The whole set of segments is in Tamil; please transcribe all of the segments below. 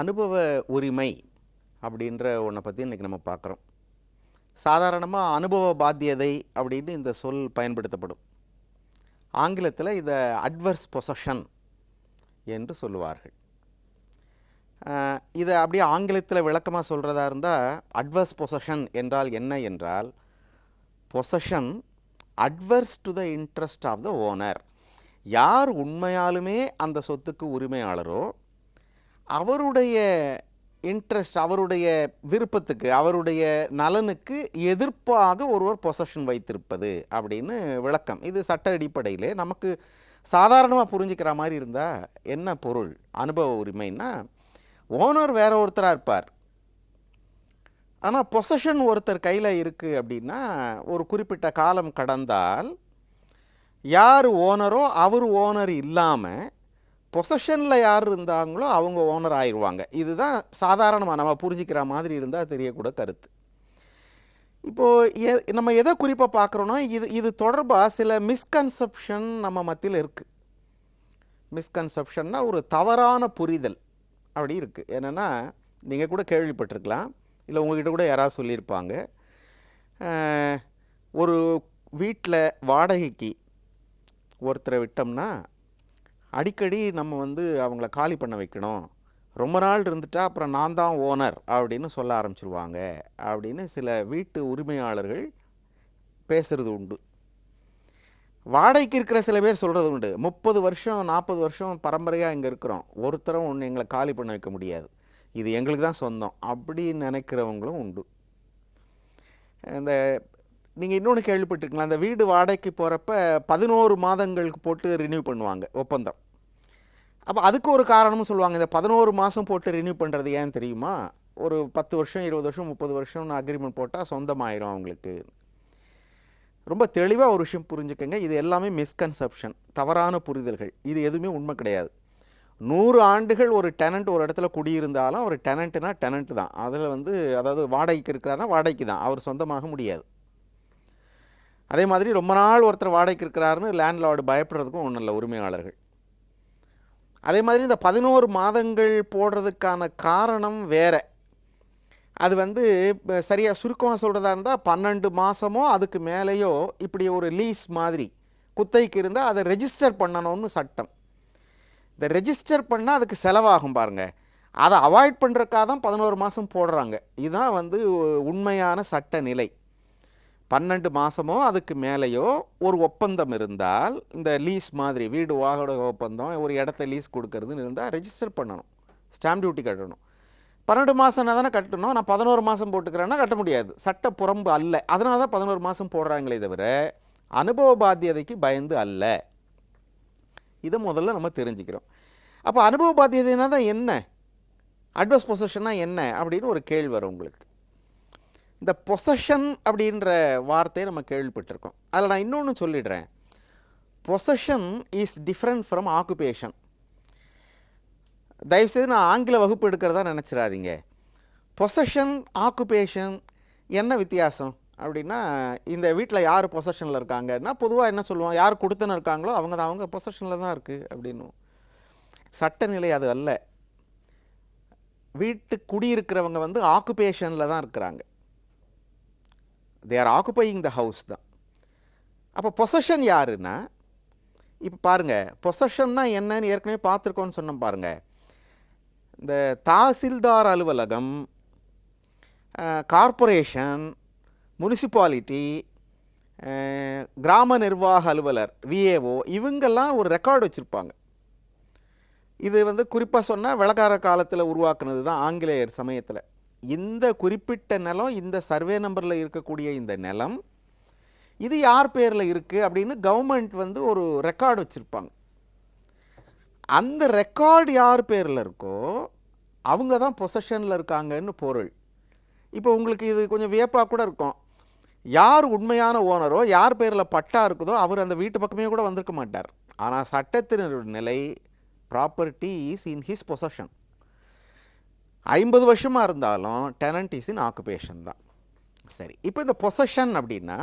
அனுபவ உரிமை அப்படின்ற ஒன்றை பற்றி இன்றைக்கி நம்ம பார்க்குறோம். சாதாரணமாக அனுபவ பாத்தியதை அப்படின்னு இந்த சொல் பயன்படுத்தப்படும். ஆங்கிலத்தில் இதை அட்வர்ஸ் பொசஷன் என்று சொல்லுவார்கள். இதை அப்படியே ஆங்கிலத்தில் விளக்கமாக சொல்கிறதா இருந்தால் அட்வர்ஸ் பொசஷன் என்றால் என்ன என்றால் possession adverse to the interest of the owner யார் உண்மையாலுமே அந்த சொத்துக்கு உரிமையாளரோ அவருடைய இன்ட்ரெஸ்ட் அவருடைய விருப்பத்துக்கு அவருடைய நலனுக்கு எதிர்ப்பாக ஒருவர் பொசஷன் வைத்திருப்பது அப்படின்னு விளக்கம். இது சட்ட அடிப்படையில் நமக்கு சாதாரணமாக புரிஞ்சுக்கிற மாதிரி இருந்தால் என்ன பொருள்? அனுபவ உரிமைன்னா ஓனர் வேற ஒருத்தராக இருப்பார். ஆனால் பொசஷன் ஒருத்தர் கையில் இருக்குது அப்படின்னா ஒரு குறிப்பிட்ட காலம் கடந்தால் யார் ஓனரோ அவர் ஓனர் இல்லாமல் பொசஷனில் யார் இருந்தாங்களோ அவங்க ஓனர் ஆயிடுவாங்க. இதுதான் சாதாரணமாக நம்ம புரிஞ்சிக்கிற மாதிரி இருந்தால் தெரியக்கூட கருத்து. இப்போது எ நம்ம எதை குறிப்பாக பார்க்குறோன்னா இது இது தொடர்பாக சில மிஸ்கன்செப்ஷன் நம்ம மத்தியில் இருக்குது மிஸ்கன்செப்ஷன்னா ஒரு தவறான புரிதல் அப்படி இருக்குது என்னென்னா நீங்கள் கூட கேள்விப்பட்டிருக்கலாம். இல்லை உங்ககிட்ட கூட யாராவது சொல்லியிருப்பாங்க. ஒரு வீட்டில் வாடகைக்கு ஒருத்தரை விட்டோம்னா அடிக்கடி நம்ம வந்து அவங்கள காலி பண்ண வைக்கணும். ரொம்ப நாள் இருந்துட்டா அப்புறம் நான் தான் ஓனர் அப்படின்னு சொல்ல ஆரம்பிச்சிருவாங்க. அப்படின்னு சில வீட்டு உரிமையாளர்கள் பேசுகிறது உண்டு. வாடகைக்கு இருக்கிற சில பேர் சொல்கிறது உண்டு. முப்பது வருஷம் நாற்பது வருஷம் பரம்பரையாக இங்கே இருக்கிறோம். ஒருத்தரும் ஒன்று எங்களை காலி பண்ண வைக்க முடியாது. இது எங்களுக்கு தான் சொந்தம். அப்படின்னு நினைக்கிறவங்களும் உண்டு. இந்த நீங்கள் இன்னொன்று கேள்விப்பட்டிருக்கலாம் அந்த வீடு வாடகைக்கு போகிறப்ப பதினோரு மாதங்களுக்கு போட்டு ரினியூ பண்ணுவாங்க ஒப்பந்தம். அப்போ அதுக்கு ஒரு காரணமும் சொல்லுவாங்க இந்த பதினோரு மாதம் போட்டு ரினியூ பண்ணுறது ஏன் தெரியுமா? ஒரு பத்து வருஷம் இருபது வருஷம் முப்பது வருஷம்னு அக்ரிமெண்ட் போட்டால் சொந்தமாயிரும் அவங்களுக்கு. ரொம்ப தெளிவாக ஒரு விஷயம் புரிஞ்சுக்கங்க இது எல்லாமே மிஸ்கன்செப்ஷன் தவறான புரிதல்கள். இது எதுவுமே உண்மை கிடையாது. நூறு ஆண்டுகள் ஒரு டெனண்ட் ஒரு இடத்துல குடியிருந்தாலும் ஒரு டெனண்ட்டுனா டெனண்ட் தான். அதில் வந்து அதாவது வாடகைக்கு இருக்கிறாருன்னா வாடகைக்கு தான். அவர் சொந்தமாக முடியாது. அதே மாதிரி ரொம்ப நாள் ஒருத்தர் வாடகைக்கு இருக்கிறாருன்னு லேண்ட்லார்டு பயப்படுறதுக்கும் ஒன்றும் இல்லை உரிமையாளர்கள். அதே மாதிரி இந்த பதினோரு மாதங்கள் போடுறதுக்கான காரணம் வேற. அது வந்து சரியாக சுருக்கமாக சொல்கிறதா இருந்தால் பன்னெண்டு மாதமோ அதுக்கு மேலேயோ இப்படி ஒரு லீஸ் மாதிரி குத்தைக்கு இருந்தால் அதை ரெஜிஸ்டர் பண்ணணும்னு சட்டம். இந்த ரெஜிஸ்டர் பண்ணால் அதுக்கு செலவாகும் பாருங்கள் அதை அவாய்ட் பண்ணுறக்காக தான் பதினோரு மாதம் போடுறாங்க. இதுதான் வந்து உண்மையான சட்ட நிலை. பன்னெண்டு மாதமோ அதுக்கு மேலேயோ ஒரு ஒப்பந்தம் இருந்தால் இந்த லீஸ் மாதிரி வீடு வாகன ஒப்பந்தம் ஒரு இடத்த லீஸ் கொடுக்கறதுன்னு இருந்தால் ரெஜிஸ்டர் பண்ணணும். ஸ்டாம்ப் டியூட்டி கட்டணும். பன்னெண்டு மாதம்னா தானே கட்டணும். நான் பதினோரு மாதம் போட்டுக்கிறேன்னா கட்ட முடியாது. சட்ட புறம்பு அல்ல. அதனால தான் பதினோரு மாதம் போடுறாங்களே தவிர அனுபவ பாத்தியதைக்கு பயந்து அல்ல. இதை முதல்ல நம்ம தெரிஞ்சுக்கிறோம். அப்போ அனுபவ பாத்தியதைனா தான் என்ன? அட்வஸ் பொசிஷனாக என்ன? அப்படின்னு ஒரு கேள்வி வரும் உங்களுக்கு. இந்த பொசஷன் அப்படின்ற வார்த்தையை நம்ம கேள்விப்பட்டிருக்கோம். அதில் நான் இன்னொன்று சொல்லிடுறேன். Possession is different from occupation தயவுசெய்து நான் ஆங்கில வகுப்பு எடுக்கிறதா நினச்சிடாதீங்க. பொசஷன் ஆக்குபேஷன் என்ன வித்தியாசம்? அப்படின்னா இந்த வீட்டில் யார் பொசஷனில் இருக்காங்கன்னா பொதுவாக என்ன சொல்லுவோம் யார் கொடுத்துன்னு இருக்காங்களோ அவங்க தான் அவங்க பொசஷனில் தான் இருக்குது அப்படின்னும் சட்டநிலை அது அல்ல. வீட்டு குடியிருக்கிறவங்க வந்து ஆக்குபேஷனில் தான் இருக்கிறாங்க. தே ஆர் த ஹவுஸ் தான். அப்போ பொசஷன் யாருன்னா இப்போ பாருங்கள் பொசஷன்னா என்னன்னு ஏற்கனவே பார்த்துருக்கோன்னு சொன்னோம் பாருங்கள் இந்த தாசில்தார் அலுவலகம் கார்ப்பரேஷன் முனிசிபாலிட்டி கிராம நிர்வாக அலுவலர் விஏஓ இவங்கெல்லாம் ஒரு ரெக்கார்டு வச்சுருப்பாங்க. இது வந்து குறிப்பாக சொன்னால் விளக்கார காலத்தில் உருவாக்குனது தான் ஆங்கிலேயர் சமயத்தில். இந்த குறிப்பிட்ட நிலம் இந்த சர்வே நம்பரில் இருக்கக்கூடிய இந்த நிலம் இது யார் பேரில் இருக்குது அப்படின்னு கவர்மெண்ட் வந்து ஒரு ரெக்கார்டு வச்சுருப்பாங்க. அந்த ரெக்கார்டு யார் பேரில் இருக்கோ அவங்க தான் பொசஷனில் இருக்காங்கன்னு பொருள். இப்போ உங்களுக்கு இது கொஞ்சம் வியப்பாக கூட இருக்கும். யார் உண்மையான ஓனரோ யார் பேரில் பட்டா இருக்குதோ அவர் அந்த வீட்டு பக்கமே கூட வந்திருக்க மாட்டார். ஆனால் சட்டத்தினருடைய நிலை property is in his possession ஐம்பது வருஷமாக இருந்தாலும் டெனன்ட் இஸ் இன் ஆக்குபேஷன் தான். சரி இப்போ இந்த பொசஷன் அப்படின்னா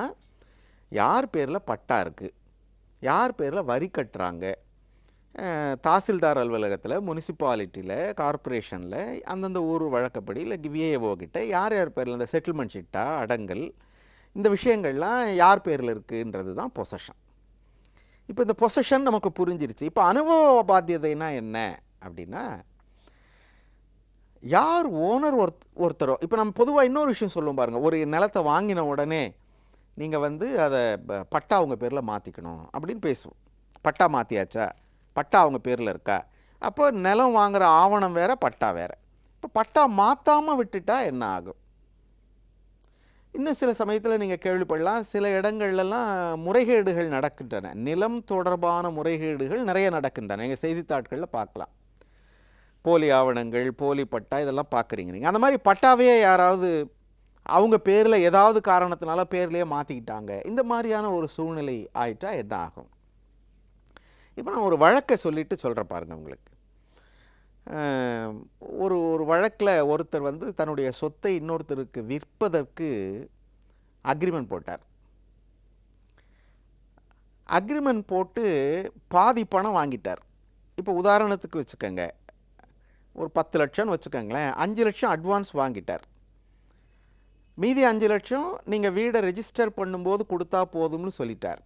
யார் பேரில் பட்டா இருக்குது யார் பேரில் வரி கட்டுறாங்க? தாசில்தார் அலுவலகத்தில் முனிசிபாலிட்டியில் கார்ப்பரேஷனில் அந்தந்த ஊர் வழக்கப்படி இல்லை விஏஓ கிட்ட யார் யார் பேரில் இந்த செட்டில்மெண்ட் சிட்டா அடங்கல் இந்த விஷயங்கள்லாம் யார் பேரில் இருக்குன்றது தான் பொசஷன் இப்போ இந்த பொசஷன் நமக்கு புரிஞ்சிருச்சு. இப்போ அனுபவ பாத்தியதைனா என்ன அப்படின்னா யார் ஓனர் ஒருத் ஒருத்தரோ இப்போ நம்ம பொதுவாக இன்னொரு விஷயம் சொல்லுவோம் பாருங்கள் ஒரு நிலத்தை வாங்கின உடனே நீங்கள் வந்து அதை பட்டா அவங்க பேரில் மாற்றிக்கணும் அப்படின்னு பேசுவோம். பட்டா மாற்றியாச்சா பட்டா அவங்க பேரில் இருக்கா? அப்போ நிலம் வாங்குகிற ஆவணம் வேறு பட்டா வேறு. இப்போ பட்டா மாற்றாமல் விட்டுட்டா என்ன ஆகும்? இன்னும் சில சமயத்தில் நீங்கள் கேள்விப்படலாம். சில இடங்கள்லாம் முறைகேடுகள் நடக்கின்றன. நிலம் தொடர்பான முறைகேடுகள் நிறைய நடக்கின்றன. எங்கள் செய்தித்தாட்களில் பார்க்கலாம். போலி ஆவணங்கள் போலி பட்டா இதெல்லாம் பார்க்குறீங்க நீங்கள் அந்த மாதிரி பட்டாவே யாராவது அவங்க பேரில் ஏதாவது காரணத்தினால பேர்லேயே மாற்றிக்கிட்டாங்க இந்த மாதிரியான ஒரு சூழ்நிலை ஆயிட்டா என்ன ஆகும்? இப்போ நான் ஒரு வழக்கை சொல்லிட்டு சொல்கிறேன் பாருங்க உங்களுக்கு. ஒரு ஒரு வழக்கில் ஒருத்தர் வந்து தன்னுடைய சொத்தை இன்னொருத்தருக்கு விற்பதற்கு அக்ரிமெண்ட் போட்டார். அக்ரிமெண்ட் போட்டு பாதி பணம் வாங்கிட்டார். இப்போ உதாரணத்துக்கு வச்சுக்கோங்க. ஒரு பத்து லட்சம்னு வச்சுக்கோங்களேன். அஞ்சு லட்சம் அட்வான்ஸ் வாங்கிட்டார். மீதி அஞ்சு லட்சம் நீங்கள் வீடை ரெஜிஸ்டர் பண்ணும்போது கொடுத்தா போதும்னு சொல்லிட்டார்.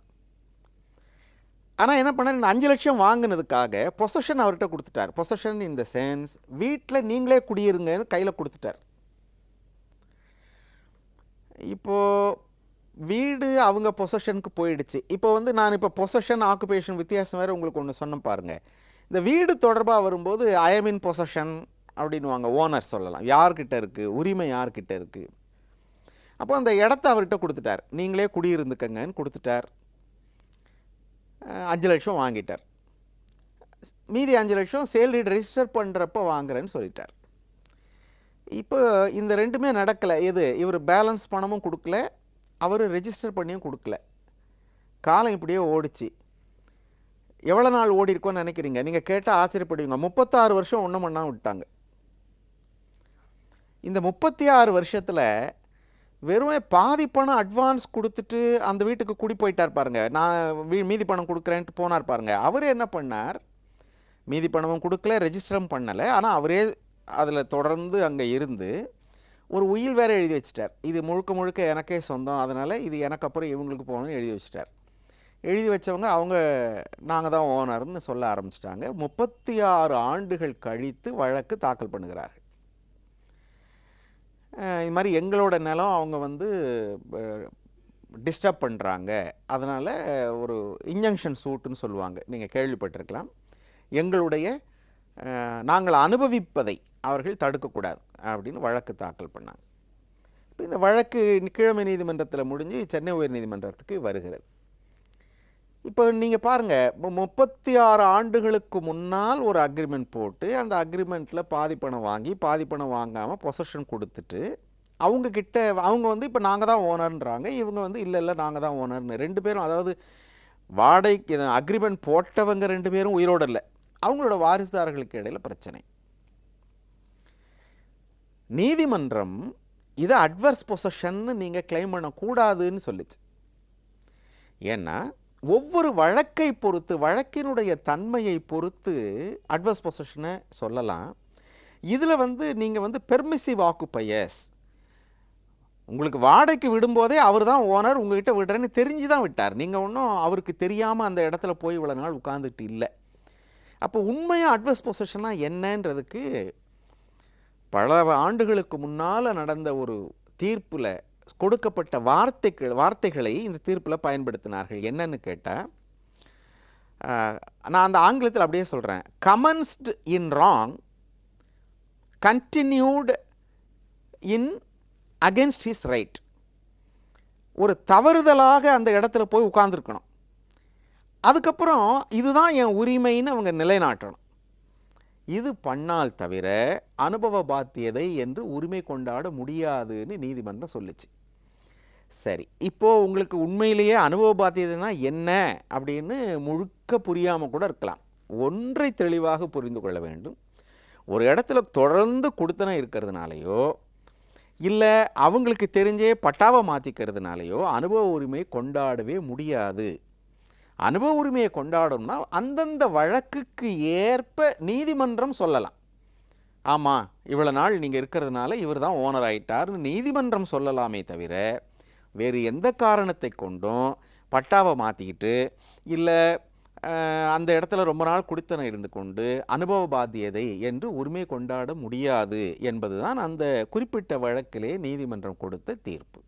ஆனால் என்ன பண்ணார்? இந்த அஞ்சு லட்சம் வாங்கினதுக்காக பொசஷன் அவர்கிட்ட கொடுத்துட்டார். பொசஷன் இன் த சென்ஸ் வீட்டில் நீங்களே குடியிருங்கன்னு கையில் கொடுத்துட்டார். இப்போது வீடு அவங்க பொசஷனுக்கு போயிடுச்சு. இப்போ வந்து நான் இப்போ பொசஷன் ஆக்குபேஷன் வித்தியாசம் வேறு உங்களுக்கு ஒன்று சொன்ன பாருங்கள் இந்த வீடு தொடர்பாக வரும்போது அயமின் பொசஷன் அப்படின்னுவாங்க. ஓனர் சொல்லலாம். யார்கிட்ட இருக்குது உரிமை யார்கிட்ட இருக்குது அப்போ அந்த இடத்த அவர்கிட்ட கொடுத்துட்டார். நீங்களே குடியிருந்துக்கங்கன்னு கொடுத்துட்டார். அஞ்சு லட்சம் வாங்கிட்டார். மீதி அஞ்சு லட்சம் சேல் டீட் ரெஜிஸ்டர் பண்ணுறப்ப வாங்குறேன்னு சொல்லிட்டார். இப்போ இந்த ரெண்டுமே நடக்கலை. எது? இவர் பேலன்ஸ் பணமும் கொடுக்கல. அவர் ரெஜிஸ்டர் பண்ணியும் கொடுக்கல. காலம் இப்படியே ஓடிச்சு. எவ்வளோ நாள் ஓடி இருக்கும்னு நினைக்கிறீங்க? நீங்கள் கேட்டால் ஆச்சரியப்படுவீங்க. முப்பத்தாறு வருஷம் ஒன்றும் பண்ணா விட்டாங்க. இந்த முப்பத்தி ஆறு வருஷத்தில் வெறும் பாதி பணம் அட்வான்ஸ் கொடுத்துட்டு அந்த வீட்டுக்கு குடி போயிட்டார் பாருங்க. நான் வீ மீதி பணம் கொடுக்குறேன்ட்டு போனார் பாருங்க. அவர் என்ன பண்ணார்? மீதி பணமும் கொடுக்கல ரெஜிஸ்டரும் பண்ணலை. ஆனால் அவரே அதில் தொடர்ந்து அங்கே இருந்து ஒரு உயில் வேறு எழுதி வச்சிட்டார். இது முழுக்க முழுக்க எனக்கே சொந்தம். அதனால் இது எனக்கு அப்புறம் இவங்களுக்கு போகணும்னு எழுதி வச்சிட்டார். எழுதி வச்சவங்க அவங்க நாங்கள் தான் ஓனர்னு சொல்ல ஆரம்பிச்சிட்டாங்க. முப்பத்தி ஆறு ஆண்டுகள் கழித்து வழக்கு தாக்கல் பண்ணுகிறார்கள். இது மாதிரி எங்களோட நிலம் அவங்க வந்து டிஸ்டர்ப் பண்ணுறாங்க அதனால் ஒரு இன்ஜங்ஷன் சூட்டுன்னு சொல்லுவாங்க. நீங்கள் கேள்விப்பட்டிருக்கலாம். எங்களுடைய நாங்கள் அனுபவிப்பதை அவர்கள் தடுக்கக்கூடாது அப்படின்னு வழக்கு தாக்கல் பண்ணாங்க. இப்போ இந்த வழக்கு கிழமை நீதிமன்றத்தில் முடிஞ்சு சென்னை உயர்நீதிமன்றத்துக்கு வருகிறது. இப்போ நீங்கள் பாருங்கள் முப்பத்தி ஆறு ஆண்டுகளுக்கு முன்னால் ஒரு அக்ரிமெண்ட் போட்டு அந்த அக்ரிமெண்ட்டில் பாதி பணம் வாங்கி பாதி பணம் வாங்காமல் பொசஷன் கொடுத்துட்டு அவங்க கிட்ட அவங்க வந்து இப்போ நாங்கள் தான் ஓனர்ன்றாங்க இவங்க வந்து இல்லை இல்லை நாங்கள் தான் ஓனர்னு ரெண்டு பேரும் அதாவது வாடகைக்கு அக்ரிமெண்ட் போட்டவங்க ரெண்டு பேரும் உயிரோடு இல்லை. அவங்களோட வாரிசுதாரர்களுக்கு இடையில் பிரச்சனை. நீதிமன்றம் இதை அட்வர்ஸ் பொசஷன்னு நீங்கள் கிளைம் பண்ணக்கூடாதுன்னு சொல்லிச்சு. ஏன்னா ஒவ்வொரு வழக்கை பொறுத்து வழக்கினுடைய தன்மையை பொறுத்து அட்வர்ஸ் பொசிஷனை சொல்லலாம். இதில் வந்து நீங்கள் வந்து பெர்மிசிவ் ஆக்குப்பையர்ஸ் உங்களுக்கு வாடகைக்கு விடும்போதே அவர் தான் ஓனர் உங்ககிட்ட விடுறேன்னு தெரிஞ்சு தான் விட்டார். நீங்கள் ஒன்றும் அவருக்கு தெரியாமல் அந்த இடத்துல போய் இவ்வளோ நாள் உட்காந்துட்டு இல்லை. அப்போ உண்மையாக அட்வர்ஸ் பொசிஷனாக என்னன்றதுக்கு பல ஆண்டுகளுக்கு முன்னால் நடந்த ஒரு தீர்ப்பில் கொடுக்கப்பட்ட வார்த்தைகள் வார்த்தைகளை இந்த தீர்ப்பில் பயன்படுத்தினார்கள். என்னன்னு கேட்டால் நான் அந்த ஆங்கிலத்தில் அப்படியே சொல்கிறேன் commenced in wrong continued in against his right ஒரு தவறுதலாக அந்த இடத்துல போய் உட்காந்துருக்கணும் அதுக்கப்புறம் இதுதான் என் உரிமைன்னு அவங்க நிலைநாட்டணும். இது பண்ணால் தவிர அனுபவ பாத்தியதை என்று உரிமை கொண்டாட முடியாதுன்னு நீதிமன்றம் சொல்லுச்சு. சரி இப்போது உங்களுக்கு உண்மையிலேயே அனுபவ பாத்தியதைனா என்ன அப்படின்னு முழுக்க புரியாமல் கூட இருக்கலாம். ஒன்றை தெளிவாக புரிந்து கொள்ள வேண்டும். ஒரு இடத்துல தொடர்ந்து கொடுத்தன இருக்கிறதுனாலையோ இல்லை அவங்களுக்கு தெரிஞ்சே பட்டாவை மாற்றிக்கிறதுனாலையோ அனுபவ உரிமை கொண்டாடவே முடியாது. அனுபவ உரிமையை கொண்டாடணும்னா அந்தந்த வழக்குக்கு ஏற்ப நீதிமன்றம் சொல்லலாம். ஆமாம் இவ்வளோ நாள் நீங்கள் இருக்கிறதுனால இவர் தான் ஓனர் ஆயிட்டார்னு நீதிமன்றம் சொல்லலாமே தவிர வேறு எந்த காரணத்தை கொண்டும் பட்டாவை மாற்றிக்கிட்டு இல்லை அந்த இடத்துல ரொம்ப நாள் குடித்தனம் இருந்து கொண்டு அனுபவ பாத்தியதை என்று உரிமை கொண்டாட முடியாது என்பதுதான் அந்த குறிப்பிட்ட வழக்கிலே நீதிமன்றம் கொடுத்த தீர்ப்பு.